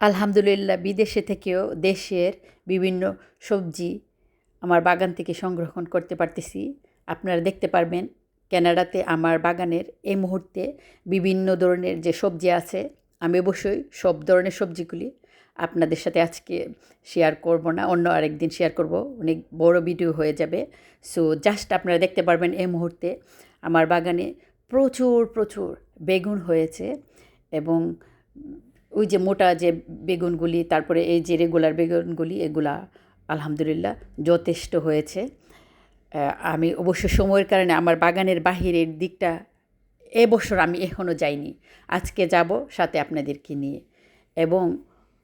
আলহামদুলিল্লাহ, বিদেশে থেকেও দেশের বিভিন্ন সবজি আমার বাগান থেকে সংরক্ষণ করতে পারতেছি। আপনারা দেখতে পারবেন ক্যানাডাতে আমার বাগানের এই মুহূর্তে বিভিন্ন ধরনের যে সবজি আছে, আমি অবশ্যই সব ধরনের সবজিগুলি আপনাদের সাথে আজকে শেয়ার করব না, অন্য আরেকদিন শেয়ার করব। অনেক বড় ভিডিও হয়ে যাবে। সো জাস্ট আপনারা দেখতে পারবেন এই মুহূর্তে আমার বাগানে প্রচুর প্রচুর বেগুন হয়েছে এবং ওই যে মোটা যে বেগুনগুলি, তারপরে এই যে রেগুলার বেগুনগুলি, এগুলা আলহামদুলিল্লাহ যথেষ্ট হয়েছে। আমি অবশ্য সময়ের কারণে আমার বাগানের বাহিরের দিকটা এবছর আমি এখনও যাইনি। আজকে যাব সাথে আপনাদেরকে নিয়ে। এবং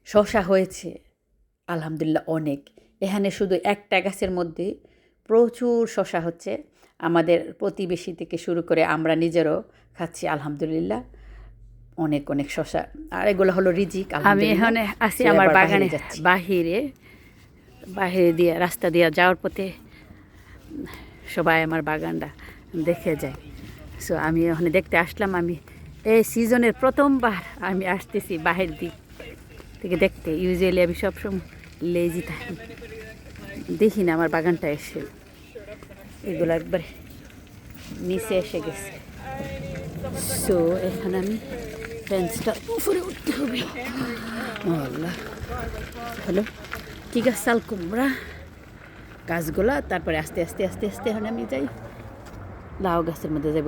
শশা হয়েছে আলহামদুলিল্লাহ অনেক। এখানে শুধু একটা গাছের মধ্যে প্রচুর শশা হচ্ছে। আমাদের প্রতিবেশী থেকে শুরু করে আমরা নিজেরও খাচ্ছি আলহামদুলিল্লাহ। অনেক অনেক শশা। আর এগুলো হলো রিজিক আমি এখানে আছি সে আমার বাগানে বাহিরে বাহিরে দিয়ে রাস্তা দিয়ে যাওয়ার পথে সবাই আমার বাগানটা দেখে যায়। সো আমি ওখানে দেখতে আসলাম আমি এই সিজনের প্রথমবার আমি আসতেছি বাহির দিক থেকে দেখতে। ইউজুয়ালি আমি সবসময় লেজি থাকি। দেখি না আমার বাগানটা এসে। এগুলো একবার নিচে এসে গেছে। সো এখানে আমি ফেন্সটা উপরে উঠতে হবে আল্লাহ হ্যালো ঠিক আছে চাল কুমড়া গাছগুলা তারপরে আস্তে আস্তে আস্তে আস্তে এখন আমি যাই লাউ গাছের মধ্যে যাব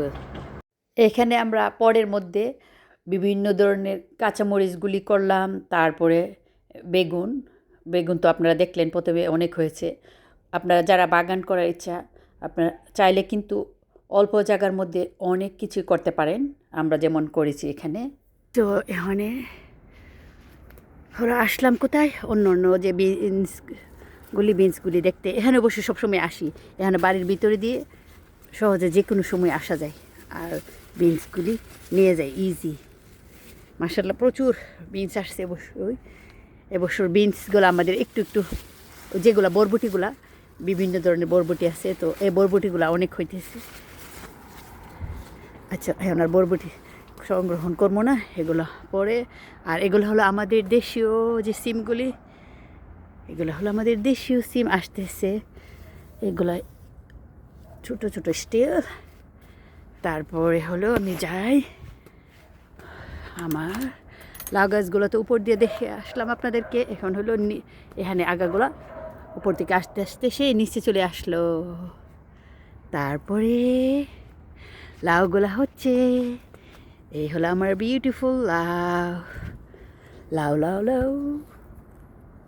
এখানে আমরা পরের মধ্যে বিভিন্ন ধরনের কাঁচামরিচগুলি করলাম তারপরে বেগুন বেগুন তো আপনারা দেখলেন প্রথমে অনেক হয়েছে আপনারা যারা বাগান করার ইচ্ছা আপনারা চাইলে কিন্তু অল্প জায়গার মধ্যে অনেক কিছু করতে পারেন আমরা যেমন করেছি এখানে তো এখানে ওরা আসলাম কোথায়? অন্য অন্য যে বিনসগুলি বিনসগুলি দেখতে। এখানে অবশ্যই সবসময় আসি। এখানে বাড়ির ভিতরে দিয়ে সহজে যে কোনো সময় আসা যায়। আর বিনসগুলি নিয়ে যায় ইজি মাসাল্লাহ প্রচুর বিনস আসছে অবশ্যই। এবছর বিনসগুলো আমাদের একটু একটু, যেগুলো বরবটিগুলা, বিভিন্ন ধরনের বরবটি আছে। তো এই বরবটিগুলো অনেক হইতেছে। আচ্ছা এখন আর বরবটি সংগ্রহণ করব না, এগুলো পরে। আর এগুলো হলো আমাদের দেশীয় যে সিমগুলি, এগুলো হলো আমাদের দেশীয় সিম আসতেছে। এগুলো ছোট ছোট স্টিল। তারপরে হলো আমি যাই, আমার লাউ গাছগুলো তো উপর দিয়ে দেখে আসলাম আপনাদেরকে। এখন হলো এখানে আগাগুলো উপর থেকে আস্তে আস্তে সেই নিচে চলে আসলো। তারপরে লাউগুলা হচ্ছে এই হলো আমার বিউটিফুল লাউ লাউ লাউ লাউ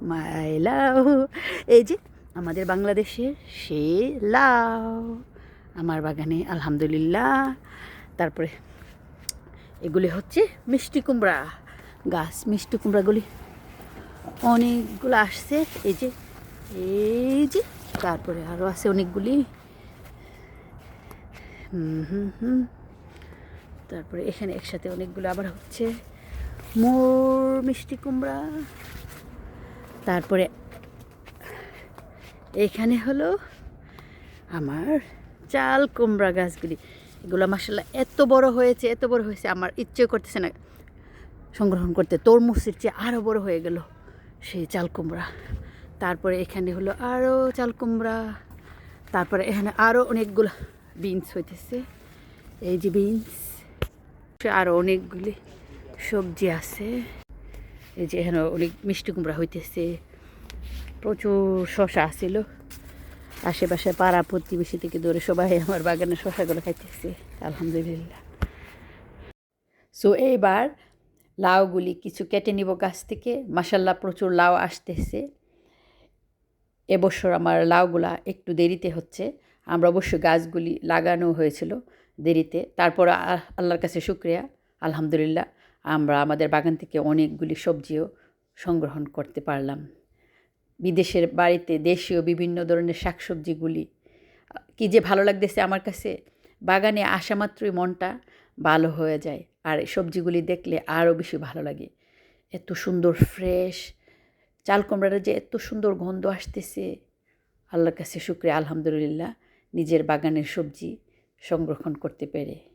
মাই লাউ এই যে আমাদের বাংলাদেশের সে লাউ, আমার বাগানে, আলহামদুলিল্লাহ। তারপরে এগুলি হচ্ছে মিষ্টি কুমড়া গাছ। মিষ্টি কুমড়াগুলি অনেকগুলো আসছে। এই যে এই যে, তারপরে আরও আছে অনেকগুলি। হুম হুম হুম। তারপরে এখানে একসাথে অনেকগুলো আবার হচ্ছে মোর মিষ্টি কুমড়া। তারপরে এখানে হলো আমার চাল কুমড়া গাছগুলি। এগুলো মাসাল্লাহ এত বড় হয়েছে, এত বড় হয়েছে, আমার ইচ্ছে করতেছে না সংগ্রহণ করতে। তরমুজের চেয়ে আরও বড় হয়ে গেল সেই চাল কুমড়া। তারপরে এখানে হলো আরও চাল কুমড়া। তারপরে এখানে আরও অনেকগুলো বিনস হইতেছে। এই যে বিনস। আরও অনেকগুলি সবজি আছে। এই যে এখানে অনেক মিষ্টি কুমড়া হইতেছে। প্রচুর শশা আছিল। আশেপাশে পাড়া প্রতিবেশী থেকে ধরে সবাই আমার বাগানে শশাগুলো খাইতেছে, আলহামদুলিল্লাহ। সো এইবার লাউগুলি কিছু কেটে নিব গাছ থেকে। মাসাল্লাহ প্রচুর লাউ আসতেছে। এবছর আমার লাউগুলা একটু দেরিতে হচ্ছে। আমরা অবশ্য গাছগুলি লাগানো হয়েছিল। দেরিতে। তারপর আল্লাহর কাছে শুক্রিয়া। আলহামদুলিল্লাহ, আমরা আমাদের বাগান থেকে অনেকগুলি সবজিও সংগ্রহণ করতে পারলাম। বিদেশের বাড়িতে দেশীয় বিভিন্ন ধরনের শাকসবজিগুলি, কি যে ভালো লাগতেছে আমার কাছে। বাগানে আসা মাত্রই মনটা ভালো হয়ে যায়, আর সবজিগুলি দেখলে আরও বেশি ভালো লাগে। এত সুন্দর ফ্রেশ, চাল কুমড়াটা যে এত সুন্দর গন্ধ আসতেছে। আল্লাহর কাছে শুক্রিয়া, আলহামদুলিল্লাহ, নিজের বাগানের সবজি সংরক্ষণ করতে পেরে।